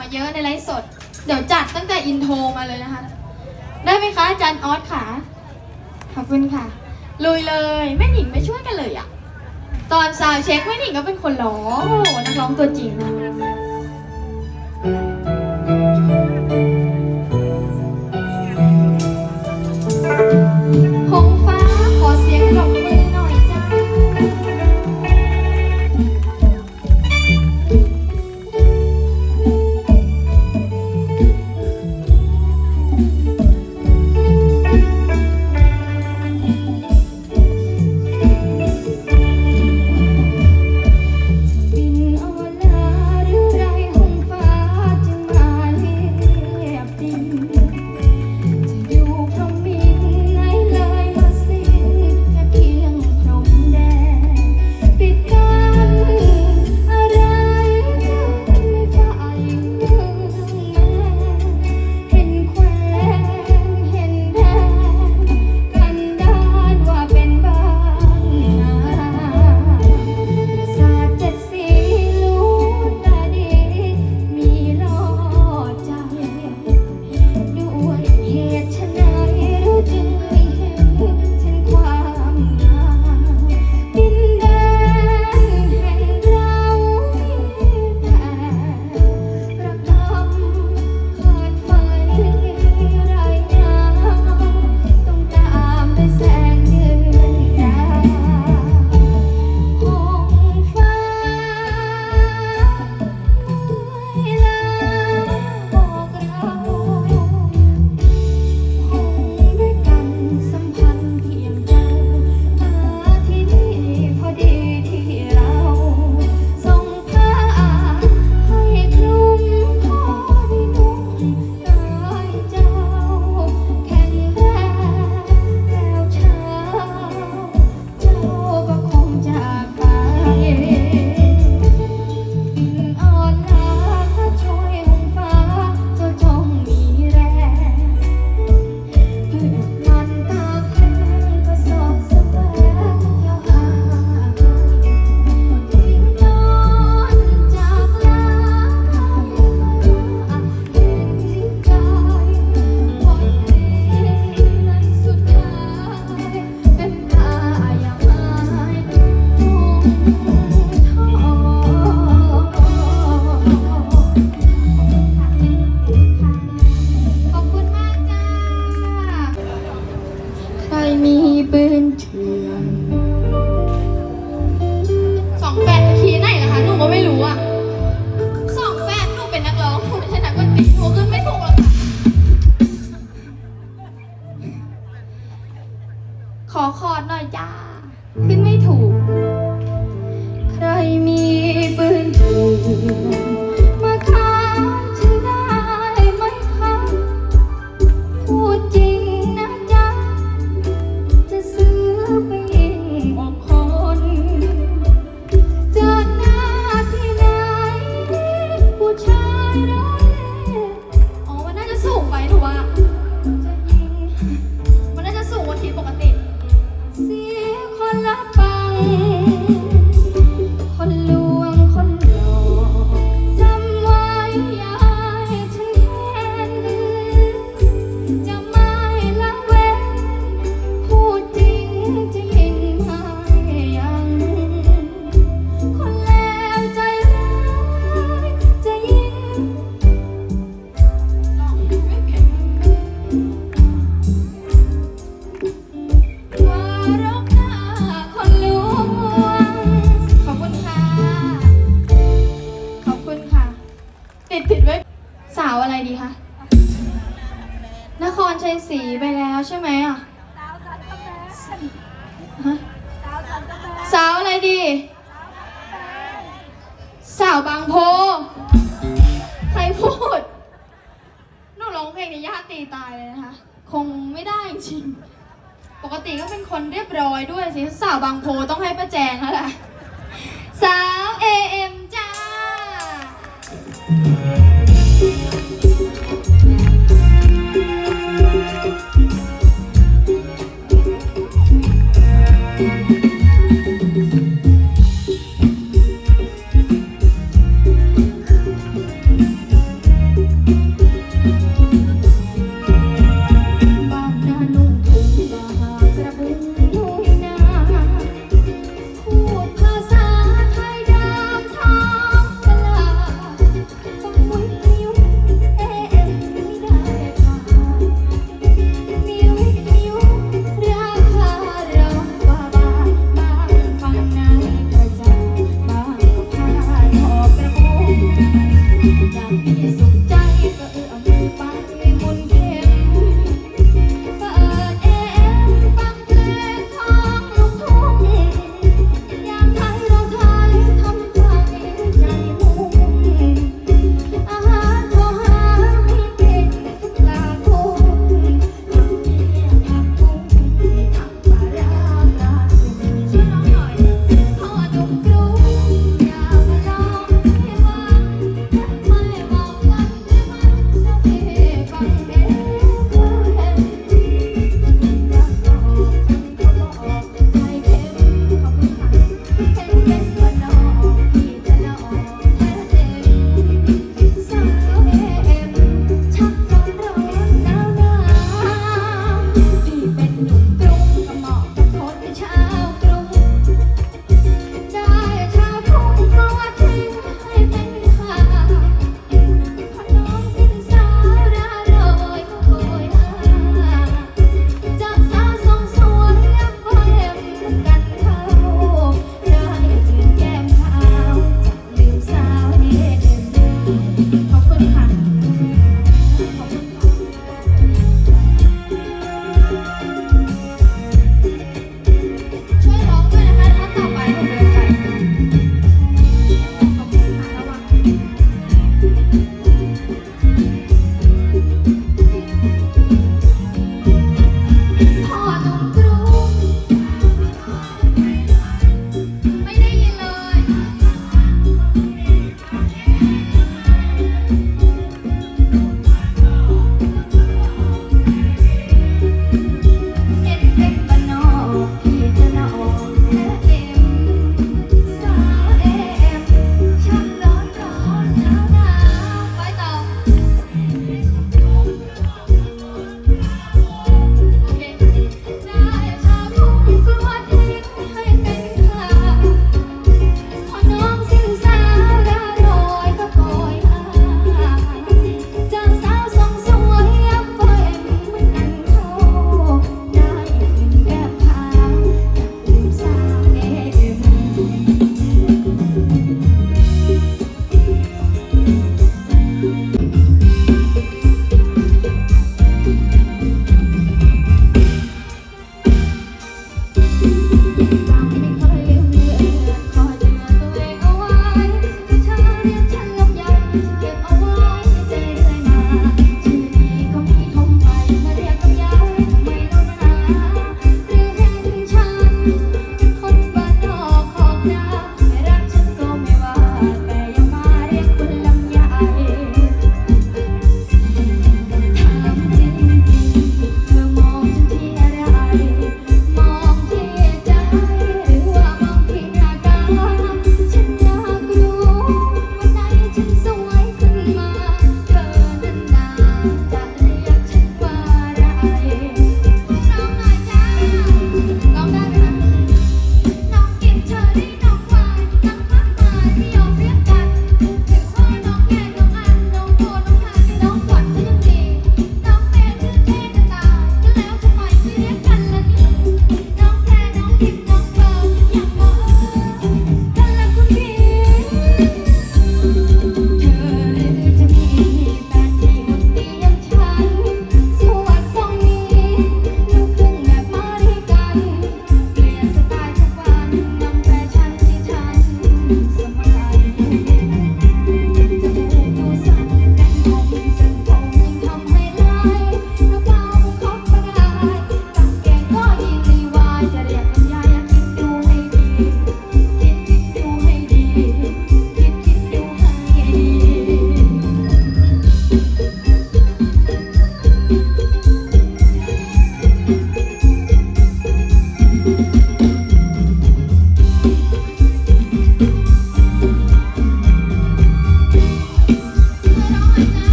มาเยอะในไลฟ์สด เดี๋ยวจัดตั้งแต่อินโทรมาเลยนะคะ ได้ไหมคะอาจารย์ออสค่ะ ขอบคุณค่ะ ลุยเลยแม่หนิงไม่ช่วยกันเลยอะตอนซาวเช็คแม่หนิงก็เป็นคนร้องนักร้องตัวจริงนะ สีไปแล้วใช่ไหมอะสาวอะไรดี สาวบางโพ ใครพูดนูร้องเพลงนี้ย่าตีตายเลยนะคะ คงไม่ได้จริง ปกติก็เป็นคนเรียบร้อยด้วยสิ สาวบางโพต้องให้ป้าแจงแล้วแหละสาวเอ็มจ้า